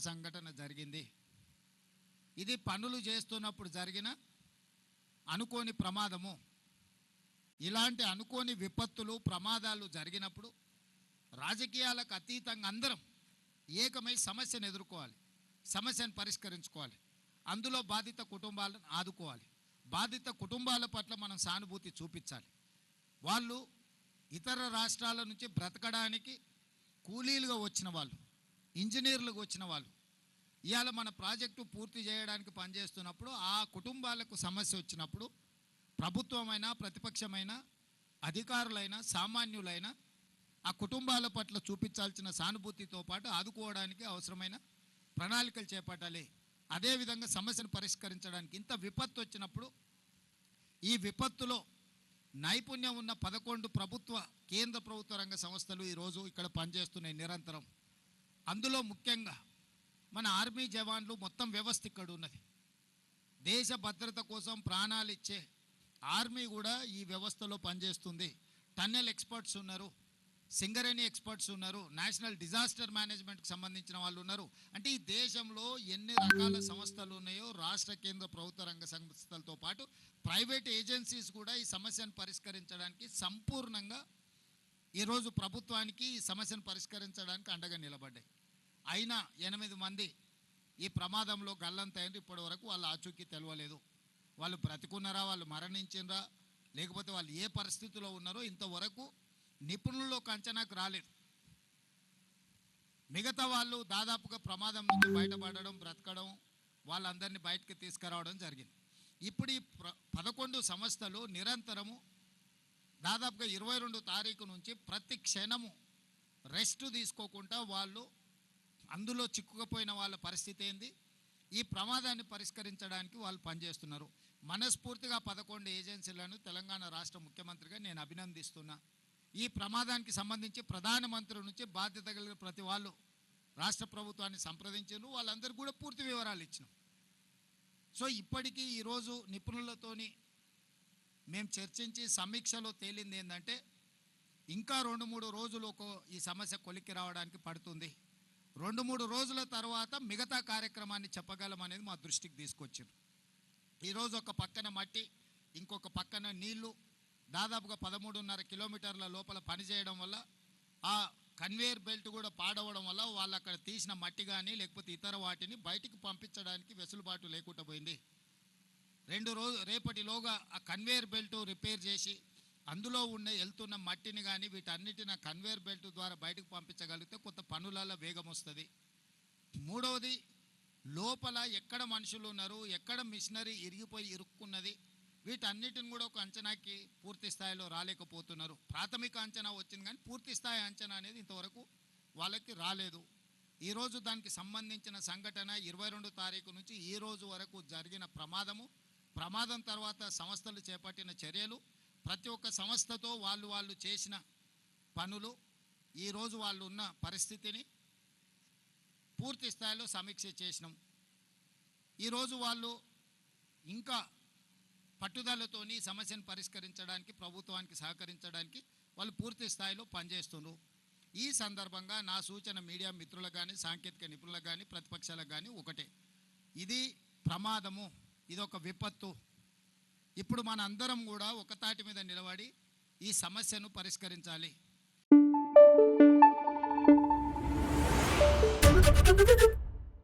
సంఘటన జరిగింది. ఇది పనులు చేస్తున్నప్పుడు జరిగిన అనుకోని ప్రమాదము. ఇలాంటి అనుకోని విపత్తులు ప్రమాదాలు జరిగినప్పుడు రాజకీయాలకు అతీతంగా అందరం ఏకమై సమస్యను ఎదుర్కోవాలి. సమస్యను పరిష్కరించుకోవాలి. అందులో బాధిత కుటుంబాలను ఆదుకోవాలి. బాధిత కుటుంబాల పట్ల మనం సానుభూతి చూపించాలి. వాళ్ళు ఇతర రాష్ట్రాల నుంచి బ్రతకడానికి కూలీలుగా వచ్చిన వాళ్ళు. ఇంజనీర్లకు వచ్చిన వాళ్ళు. ఇవాళ మన ప్రాజెక్టు పూర్తి చేయడానికి పనిచేస్తున్నప్పుడు ఆ కుటుంబాలకు సమస్య వచ్చినప్పుడు ప్రభుత్వమైనా ప్రతిపక్షమైన అధికారులైన సామాన్యులైన ఆ కుటుంబాల పట్ల చూపించాల్సిన సానుభూతితో పాటు ఆదుకోవడానికి అవసరమైన ప్రణాళికలు చేపట్టాలి. అదేవిధంగా సమస్యను పరిష్కరించడానికి ఇంత విపత్తు వచ్చినప్పుడు ఈ విపత్తులో నైపుణ్యం ఉన్న పదకొండు ప్రభుత్వ కేంద్ర ప్రభుత్వ రంగ సంస్థలు ఈరోజు ఇక్కడ పనిచేస్తున్నాయి నిరంతరం. అందులో ముఖ్యంగా మన ఆర్మీ జవాన్లు మొత్తం వ్యవస్థ ఇక్కడ ఉన్నది. దేశ భద్రత కోసం ప్రాణాలు ఇచ్చే ఆర్మీ కూడా ఈ వ్యవస్థలో పనిచేస్తుంది. టన్నెల్ ఎక్స్పర్ట్స్ ఉన్నారు సింగరేణి ఎక్స్పర్ట్స్ ఉన్నారు నేషనల్ డిజాస్టర్ మేనేజ్మెంట్కి సంబంధించిన వాళ్ళు ఉన్నారు. అంటే ఈ దేశంలో ఎన్ని రకాల సంస్థలు ఉన్నాయో రాష్ట్ర కేంద్ర ప్రభుత్వ రంగ సంస్థలతో పాటు ప్రైవేట్ ఏజెన్సీస్ కూడా ఈ సమస్యను పరిష్కరించడానికి సంపూర్ణంగా ఈరోజు ప్రభుత్వానికి ఈ సమస్యను పరిష్కరించడానికి అండగా నిలబడ్డాయి. అయినా ఎనిమిది మంది ఈ ప్రమాదంలో గల్లంతైంది ఇప్పటి వరకు వాళ్ళ ఆచూకీ తెలవలేదు. వాళ్ళు బ్రతికున్నారా వాళ్ళు మరణించినరా లేకపోతే వాళ్ళు ఏ పరిస్థితిలో ఉన్నారో ఇంతవరకు నిపుణుల్లో కంచనాకు రాలేదు. మిగతా వాళ్ళు దాదాపుగా ప్రమాదం నుంచి బయటపడడం బ్రతకడం వాళ్ళందరినీ బయటకు తీసుకురావడం జరిగింది. ఇప్పుడు ఈ ప్ర పదకొండు సంస్థలు నిరంతరము దాదాపుగా ఇరవై రెండు తారీఖు నుంచి ప్రతి క్షణము రెస్ట్ తీసుకోకుండా వాళ్ళు అందులో చిక్కుకుపోయిన వాళ్ళ పరిస్థితి ఏంది? ఈ ప్రమాదాన్ని పరిష్కరించడానికి వాళ్ళు పనిచేస్తున్నారు. మనస్ఫూర్తిగా పదకొండు ఏజెన్సీలను తెలంగాణ రాష్ట్ర ముఖ్యమంత్రిగా నేను అభినందిస్తున్నా. ఈ ప్రమాదానికి సంబంధించి ప్రధానమంత్రి నుంచి బాధ్యత కలిగిన ప్రతి వాళ్ళు రాష్ట్ర ప్రభుత్వాన్ని సంప్రదించారు వాళ్ళందరికీ కూడా పూర్తి వివరాలు ఇచ్చినాం. సో ఇప్పటికీ ఈరోజు నిపుణులతోని మేము చర్చించి సమీక్షలో తేలింది ఏంటంటే ఇంకా రెండు మూడు రోజులు ఈ సమస్య కొలిక్కి రావడానికి పడుతుంది. రెండు మూడు రోజుల తర్వాత మిగతా కార్యక్రమాన్ని చెప్పగలం అనేది మా దృష్టికి తీసుకొచ్చారు. ఈరోజు ఒక పక్కన మట్టి ఇంకొక పక్కన నీళ్ళు దాదాపుగా పదమూడున్నర కిలోమీటర్ల లోపల పనిచేయడం వల్ల ఆ కన్వేయర్ బెల్ట్ కూడా పాడవడం వల్ల వాళ్ళు అక్కడ తీసిన మట్టి కానీ లేకపోతే ఇతర వాటిని బయటికి పంపించడానికి వెసులుబాటు లేకుండా పోయింది. రెండు రోజు రేపటిలోగా ఆ కన్వేయర్ బెల్ట్ రిపేర్ చేసి అందులో ఉన్న వెళ్తున్న మట్టిని కానీ వీటన్నిటిని కన్వేర్ బెల్ట్ ద్వారా బయటకు పంపించగలిగితే కొంత పనులలో వేగం వస్తుంది. మూడవది లోపల ఎక్కడ మనుషులు ఉన్నారు ఎక్కడ మిషనరీ ఇరిగిపోయి ఇరుక్కున్నది వీటన్నిటిని కూడా ఒక అంచనాకి పూర్తి స్థాయిలో రాలేకపోతున్నారు. ప్రాథమిక అంచనా వచ్చింది కానీ పూర్తి స్థాయి అంచనా అనేది ఇంతవరకు వాళ్ళకి రాలేదు. ఈరోజు దానికి సంబంధించిన సంఘటన ఇరవై రెండు తారీఖు నుంచి ఈ రోజు వరకు జరిగిన ప్రమాదము ప్రమాదం తర్వాత సంస్థలు చేపట్టిన చర్యలు ప్రతి ఒక్క సంస్థతో వాళ్ళు వాళ్ళు చేసిన పనులు ఈరోజు వాళ్ళు ఉన్న పరిస్థితిని పూర్తి స్థాయిలో సమీక్ష చేసినాం. ఈరోజు వాళ్ళు ఇంకా పట్టుదలతోని సమస్యను పరిష్కరించడానికి ప్రభుత్వానికి సహకరించడానికి వాళ్ళు పూర్తి స్థాయిలో పనిచేస్తున్నారు ఈ సందర్భంగా నా సూచన మీడియా మిత్రులకు కానీ సాంకేతిక నిపుణులకు కానీ ప్రతిపక్షాలకు కానీ ఒకటే. ఇది ప్రమాదము ఇది ఒక విపత్తు. ఇప్పుడు మన అందరం కూడా ఒక తాటి మీద నిలబడి ఈ సమస్యను పరిష్కరించాలి Thank you.